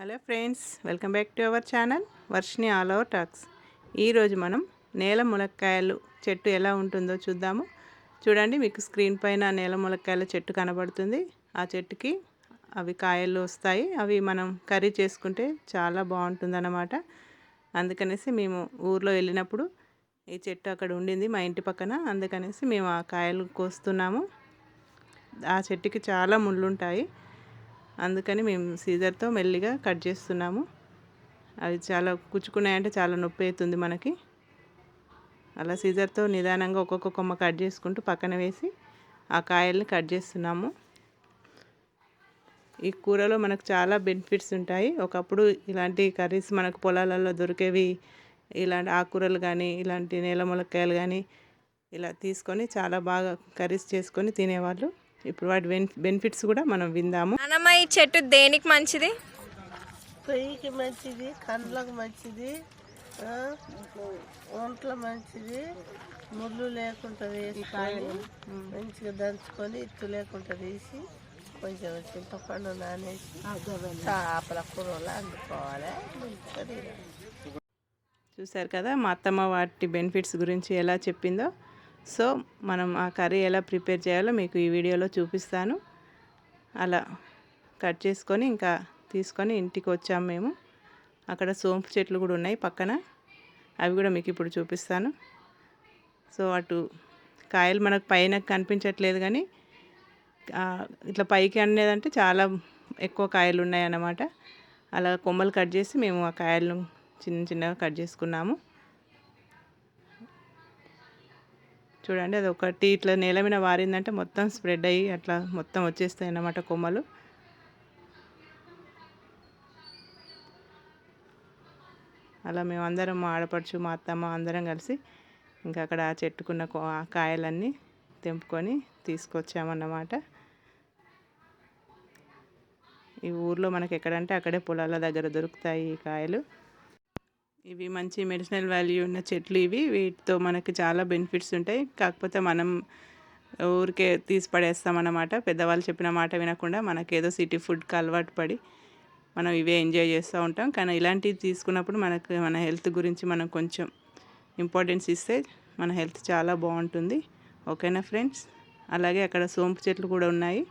Hello friends welcome back to our channel Varshini all over talks. ఈరోజు మనం నేల ములక్కాయలు చెట్టు ఎలా ఉంటుందో చూద్దాము. చూడండి మీకు స్క్రీన్ పైన నేల ములక్కాయల చెట్టు కనబడుతుంది. ఆ చెట్టుకి అవి కాయలు వస్తాయి. అవి మనం కర్రీ చేసుకుంటే చాలా బాగుంటుందన్నమాట. అందుకనేసి మేము ఊర్లో వెళ్ళినప్పుడు ఈ చెట్టు అక్కడ ఉండింది మా ఇంటి పక్కన. అందుకనేసి మేము ఆ కాయలు కోస్తున్నాము. ఆ చెట్టుకి చాలా ముళ్ళు ఉంటాయి అందుకని మేము సీజర్తో మెల్లిగా కట్ చేస్తున్నాము. అవి చాలా కుచ్చుకున్నాయంటే చాలా నొప్పి అవుతుంది మనకి. అలా సీజర్తో నిదానంగా ఒక్కొక్క కొమ్మ కట్ చేసుకుంటూ పక్కన వేసి ఆ కాయల్ని కట్ చేస్తున్నాము. ఈ కూరలో మనకు చాలా బెనిఫిట్స్ ఉంటాయి. ఒకప్పుడు ఇలాంటి కర్రీస్ మనకు పొలాలలో దొరికేవి ఇలాంటి ఆకుకూరలు కానీ ఇలాంటి నేల మొలక్కాయలు కానీ ఇలా తీసుకొని చాలా బాగా కర్రీస్ చేసుకొని తినేవాళ్ళు. ఇప్పుడు వాటి బెనిఫిట్స్ కూడా మనం విందాము. నానమ్మ ఈ చెట్టు దేనికి మంచిది? పొయ్యికి మంచిది కండ్లకు మంచిది ఆ, ఒంట్లో మంచిది ముళ్ళు లేకుండా వేసుకొని మంచిగా దంచుకొని ఇత్తు లేకుండా తీసి కొంచెం చింతపండు నానేసి చేపల కూరలో అందుకోవాలి. చూసారు కదా మా అత్తమ్మ వాటి బెనిఫిట్స్ గురించి ఎలా చెప్పిందో? సో మనం ఆ కర్రీ ఎలా ప్రిపేర్ చేయాలో మీకు ఈ వీడియోలో చూపిస్తాను. అలా కట్ చేసుకొని ఇంకా తీసుకొని ఇంటికి వచ్చాము మేము. అక్కడ సోంపు చెట్లు కూడా ఉన్నాయి పక్కన. అవి కూడా మీకు ఇప్పుడు చూపిస్తాను. సో అటు కాయలు మనకు పైన కనిపించట్లేదు కానీ ఇట్లా పైకి అనేదంటే చాలా ఎక్కువ కాయలు ఉన్నాయి అన్నమాట అలా కొమ్మలు కట్ చేసి మేము ఆ కాయలను చిన్న చిన్నగా కట్ చేసుకున్నాము. చూడండి అది ఒకటి ఇట్లా నేల మీద వారిందంటే మొత్తం స్ప్రెడ్ అయ్యి అట్లా మొత్తం వచ్చేస్తాయి అన్నమాట కొమ్మలు. అలా మేము అందరం మా ఆడపడుచు మా అత్తమ్మ అందరం కలిసి ఇంకా అక్కడ ఆ చెట్టుకున్న కాయలన్నీ తెంపుకొని తీసుకొచ్చామన్నమాట. ఈ ఊర్లో మనకి ఎక్కడంటే అక్కడే పొలాల దగ్గర దొరుకుతాయి ఈ కాయలు. ఇవి మంచి మెడిసినల్ వాల్యూ ఉన్న చెట్లు ఇవి. వీటితో మనకి చాలా బెనిఫిట్స్ ఉంటాయి. కాకపోతే మనం ఊరికే తీసి పడేస్తామన్నమాట పెద్దవాళ్ళు చెప్పిన మాట వినకుండా మనకేదో సిటీ ఫుడ్కి అలవాటు పడి మనం ఇవే ఎంజాయ్ చేస్తూ ఉంటాం. కానీ ఇలాంటివి తీసుకున్నప్పుడు మనకు మన హెల్త్ గురించి మనం కొంచెం ఇంపార్టెన్స్ ఇస్తే మన హెల్త్ చాలా బాగుంటుంది. ఓకేనా ఫ్రెండ్స్? అలాగే అక్కడ సోంపు చెట్లు కూడా ఉన్నాయి.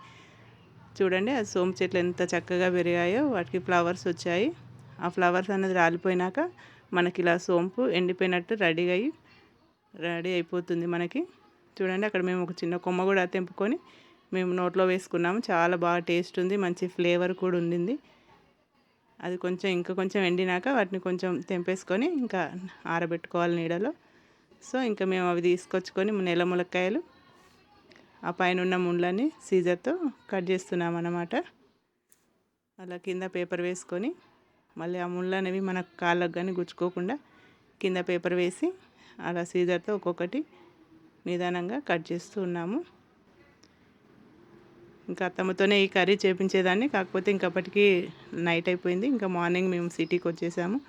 చూడండి ఆ సోంపు చెట్లు ఎంత చక్కగా పెరిగాయో. వాటికి ఫ్లవర్స్ వచ్చాయి. ఆ ఫ్లవర్స్ అనేది రాలిపోయినాక మనకి ఇలా సోంపు ఎండిపోయినట్టు రెడీగా అయ్యి రెడీ అయిపోతుంది మనకి. చూడండి అక్కడ మేము ఒక చిన్న కొమ్మ కూడా తెంపుకొని మేము నోట్లో వేసుకున్నాము. చాలా బాగా టేస్ట్ ఉంది మంచి ఫ్లేవర్ కూడా ఉండింది. అది కొంచెం ఇంకా కొంచెం ఎండినాక వాటిని కొంచెం తెంపేసుకొని ఇంకా ఆరబెట్టుకోవాలి నీడలో. సో ఇంకా మేము అవి తీసుకొచ్చుకొని నెల ములక్కాయలు ఆ పైన ఉన్న ముండ్లని సీజర్తో కట్ చేస్తున్నాం అన్నమాట అలా కింద పేపర్ వేసుకొని మళ్ళీ ఆ ముళ్ళు అనేవి మన కాళ్ళకు కానీ గుచ్చుకోకుండా కింద పేపర్ వేసి అలా సీజర్తో ఒక్కొక్కటి నిదానంగా కట్ చేస్తూ ఉన్నాము. ఇంకా అత్తమ్మతోనే ఈ కర్రీ చేపించేదాన్ని కాకపోతే ఇంకప్పటికి నైట్ అయిపోయింది. ఇంకా మార్నింగ్ మేము సిటీకి వచ్చేసాము.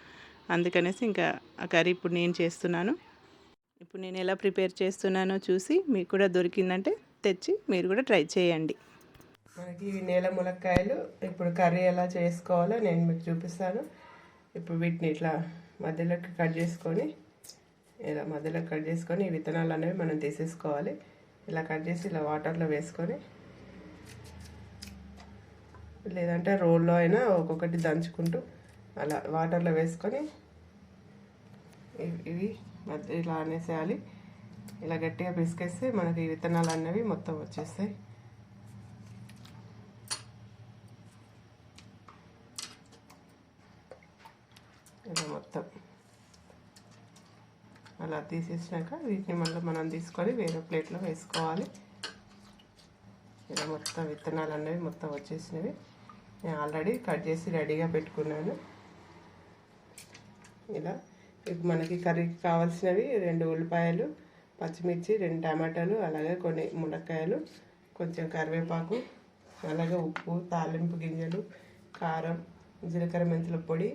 అందుకనేసి ఇంకా ఆ కర్రీ ఇప్పుడు నేను చేస్తున్నాను. ఇప్పుడు నేను ఎలా ప్రిపేర్ చేస్తున్నానో చూసి మీకు కూడా దొరికిందంటే తెచ్చి మీరు కూడా ట్రై చేయండి. మనకి ఇవి నేల ములక్కాయలు. ఇప్పుడు కర్రీ ఎలా చేసుకోవాలో నేను మీకు చూపిస్తాను. ఇప్పుడు వీటిని ఇట్లా మధ్యలోకి కట్ చేసుకొని ఇలా మధ్యలో కట్ చేసుకొని ఈ విత్తనాలు అనేవి మనం తీసేసుకోవాలి. ఇలా కట్ చేసి ఇలా వాటర్లో వేసుకొని లేదంటే రోల్లో అయినా ఒక్కొక్కటి దంచుకుంటూ అలా వాటర్లో వేసుకొని ఇవి- మధ్య ఇలా అనేసేయాలి. ఇలా గట్టిగా పిసికేస్తే మనకి ఈ విత్తనాలు అనేవి మొత్తం వచ్చేస్తాయి ఇలా మొత్తం అలా తీసేసినాక వీటిని మళ్ళీ మనం తీసుకొని వేరే ప్లేట్లో వేసుకోవాలి. ఇలా మొత్తం విత్తనాలు అనేవి మొత్తం వచ్చేసినవి. నేను ఆల్రెడీ కట్ చేసి రెడీగా పెట్టుకున్నాను. ఇలా మనకి కర్రీకి కావాల్సినవి రెండు ఉల్లిపాయలు పచ్చిమిర్చి రెండు టమాటాలు అలాగే కొన్ని మునక్కాయలు కొంచెం కరివేపాకు అలాగే ఉప్పు తాలింపు గింజలు కారం జీలకర్ర మెంతుల పొడి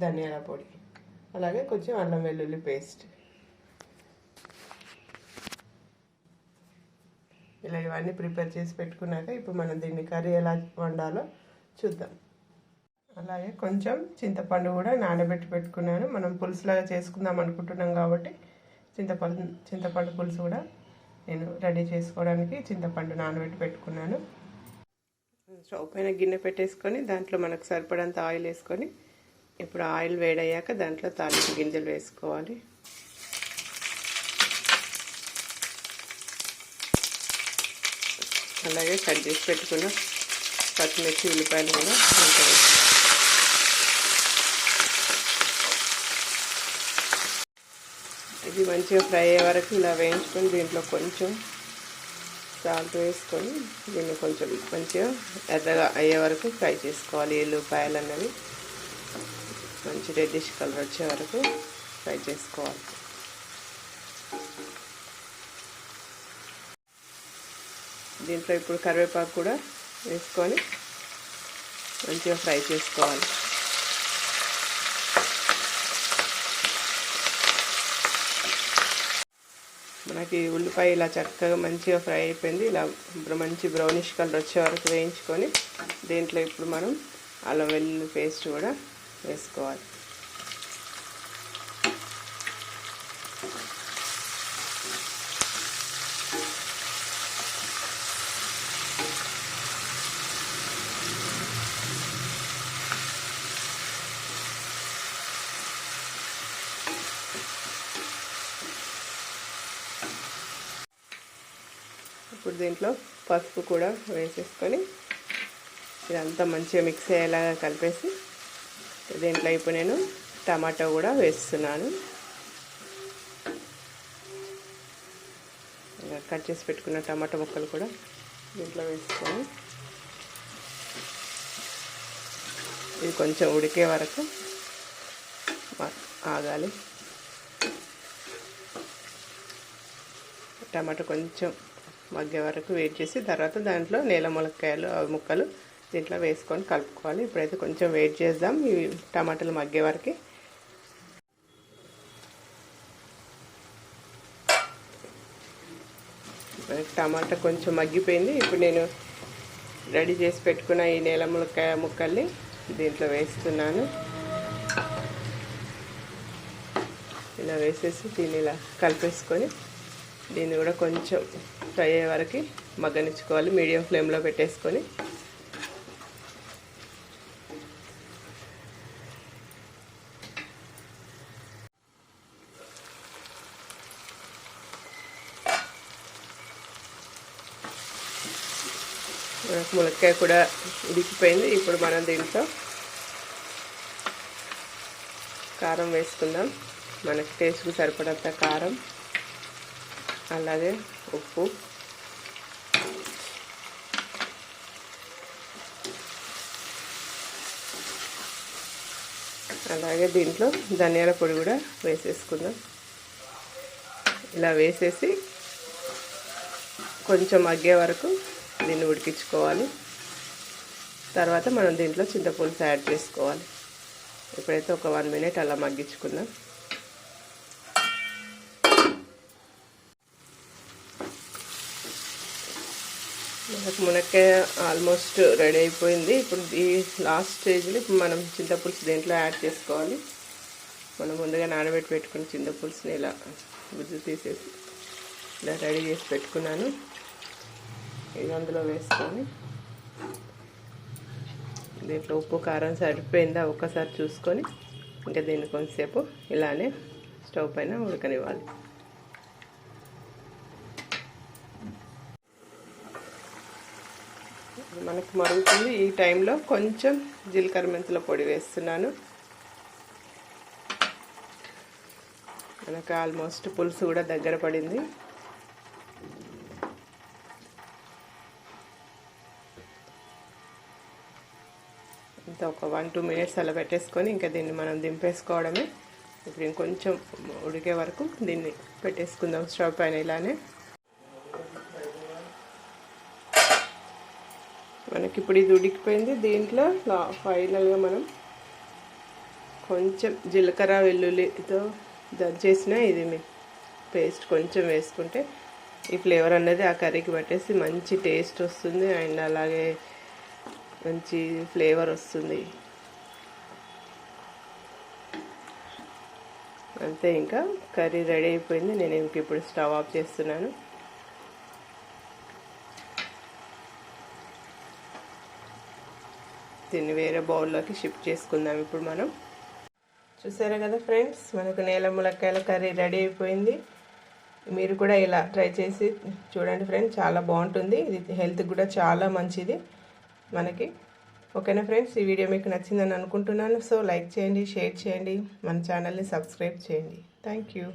ధనియాల పొడి అలాగే కొంచెం అల్లం వెల్లుల్లి పేస్ట్. ఇలా ఇవన్నీ ప్రిపేర్ చేసి పెట్టుకున్నాక ఇప్పుడు మనం దీన్ని కర్రీ ఎలా వండాలో చూద్దాం. అలాగే కొంచెం చింతపండు కూడా నానబెట్టి పెట్టుకున్నాను. మనం పులుసులాగా చేసుకుందాం అనుకుంటున్నాం కాబట్టి చింతపండు చింతపండు పులుసు కూడా నేను రెడీ చేసుకోవడానికి చింతపండు నానబెట్టి పెట్టుకున్నాను. స్టవ్ పైన గిన్నె పెట్టేసుకొని దాంట్లో మనకు సరిపడంత ఆయిల్ వేసుకొని ఇప్పుడు ఆయిల్ వేడయ్యాక దాంట్లో తాలింపు గింజలు వేసుకోవాలి. అలాగే కట్ చేసి పెట్టుకున్న పచ్చిమిర్చి ఉల్లిపాయలు కూడా ఉంటాయి ఇది మంచిగా ఫ్రై అయ్యే వరకు ఇలా వేయించుకొని దీంట్లో కొంచెం సాల్ట్ వేసుకొని దీన్ని కొంచెం మంచిగా ఎర్రగా అయ్యే వరకు ఫ్రై చేసుకోవాలి. ఎల్లుపాయలు అన్నవి మంచి రెడ్డిష్ కలర్ వచ్చే వరకు ఫ్రై చేసుకోవాలి. దీంట్లో ఇప్పుడు కరివేపాకు కూడా వేసుకొని మంచిగా ఫ్రై చేసుకోవాలి. మనకి ఉల్లిపాయ ఇలా చక్కగా మంచిగా ఫ్రై అయిపోయింది. ఇలా మంచి బ్రౌనిష్ కలర్ వచ్చే వరకు వేయించుకొని దీంట్లో ఇప్పుడు మనం అల్లం వెల్లుల్లి పేస్ట్ కూడా వేసుకోవాలి. ఇప్పుడు దీంట్లో పసుపు కూడా వేసేసుకొని ఇదంతా మంచిగా మిక్స్ అయ్యేలాగా కలిపేసి దీంట్లో ఇప్పుడు నేను టమాటో కూడా వేస్తున్నాను. ఇంకా కట్ చేసి పెట్టుకున్న టమాటా ముక్కలు కూడా దీంట్లో వేసుకొని ఇది కొంచెం ఉడికే వరకు ఆగాలి. టమాటా కొంచెం మగ్గే వరకు వెయిట్ చేసి తర్వాత దాంట్లో నేల ములక్కాయలు అవి ముక్కలు దీంట్లో వేసుకొని కలుపుకోవాలి. ఇప్పుడైతే కొంచెం వెయిట్ చేద్దాం. ఈ టమాటాలు మగ్గే వరకు. టమాటా కొంచెం మగ్గిపోయింది. ఇప్పుడు నేను రెడీ చేసి పెట్టుకున్న ఈ నేల ములక్కాయ ముక్కల్ని దీంట్లో వేస్తున్నాను. ఇలా వేసేసి దీన్ని ఇలా కలిపేసుకొని దీన్ని కూడా కొంచెం ఫ్రై అయ్యే వరకు మగ్గనిచ్చుకోవాలి. మీడియం ఫ్లేమ్లో పెట్టేసుకొని. మనకు ములక్కాయ కూడా ఉడికిపోయింది. ఇప్పుడు మనం దీంట్లో కారం వేసుకుందాం. మనకి టేస్ట్కి సరిపడంత కారం. అలాగే ఉప్పు. అలాగే దీంట్లో ధనియాల పొడి కూడా వేసేసుకుందాం. ఇలా వేసేసి కొంచెం మగ్గే వరకు దీన్ని ఉడికించుకోవాలి. తర్వాత మనం దీంట్లో చింతపులుసు యాడ్ చేసుకోవాలి. ఇప్పుడైతే ఒక వన్ మినిట్ అలా మగ్గించుకుందాం మనకు మునక్కాయ ఆల్మోస్ట్ రెడీ అయిపోయింది. ఇప్పుడు ఈ లాస్ట్ స్టేజ్లో ఇప్పుడు మనం చింతపులుసు దేంట్లో యాడ్ చేసుకోవాలి. మనం ముందుగా నానబెట్టి పెట్టుకున్న చింతపులుసుని ఇలా గుజ్జు తీసేసి ఇలా రెడీ చేసి పెట్టుకున్నాను. ఇది అందులో వేసుకొని దీంట్లో ఉప్పు కారం సరిపోయిందా ఒక్కసారి చూసుకొని ఇంకా దీన్ని కొంతసేపు ఇలానే స్టవ్ పైన ఉడకనివ్వాలి. మనకు మరుగుతుంది. ఈ టైంలో కొంచెం జీలకర్ర మెంతుల పొడి వేస్తున్నాను. మనకు ఆల్మోస్ట్ పులుసు కూడా దగ్గర పడింది. ఇంత ఒక వన్ టూ మినిట్స్ అలా పెట్టేసుకొని ఇంకా దీన్ని మనం దింపేసుకోవడమే. ఇప్పుడు ఇంకొంచెం ఉడికే వరకు దీన్ని పెట్టేసుకుందాం స్టవ్ పైన ఇలానే. మనకి ఇప్పుడు ఇది ఉడికిపోయింది. దీంట్లో ఫైనల్గా మనం కొంచెం జీలకర్ర వెల్లుల్లితో దంచేసిన ఇది మీ పేస్ట్ కొంచెం వేసుకుంటే ఈ ఫ్లేవర్ అనేది ఆ కర్రీకి పట్టేసి మంచి టేస్ట్ వస్తుంది. అండ్ అలాగే మంచి ఫ్లేవర్ వస్తుంది. అంతే ఇంకా కర్రీ రెడీ అయిపోయింది. నేను ఇంక ఇప్పుడు స్టవ్ ఆఫ్ చేస్తున్నాను. దీన్ని వేరే బౌల్లోకి షిఫ్ట్ చేసుకుందాం ఇప్పుడు మనం. చూసారా కదా ఫ్రెండ్స్ మనకు నేల ములక్కాయల కర్రీ రెడీ అయిపోయింది. మీరు కూడా ఇలా ట్రై చేసి చూడండి ఫ్రెండ్స్ చాలా బాగుంటుంది. ఇది హెల్త్ కూడా చాలా మంచిది మనకి. ఓకేనా ఫ్రెండ్స్ ఈ వీడియో మీకు నచ్చిందని అనుకుంటున్నాను. సో లైక్ చేయండి షేర్ చేయండి. మన ఛానల్ని సబ్స్క్రైబ్ చేయండి. Thank you.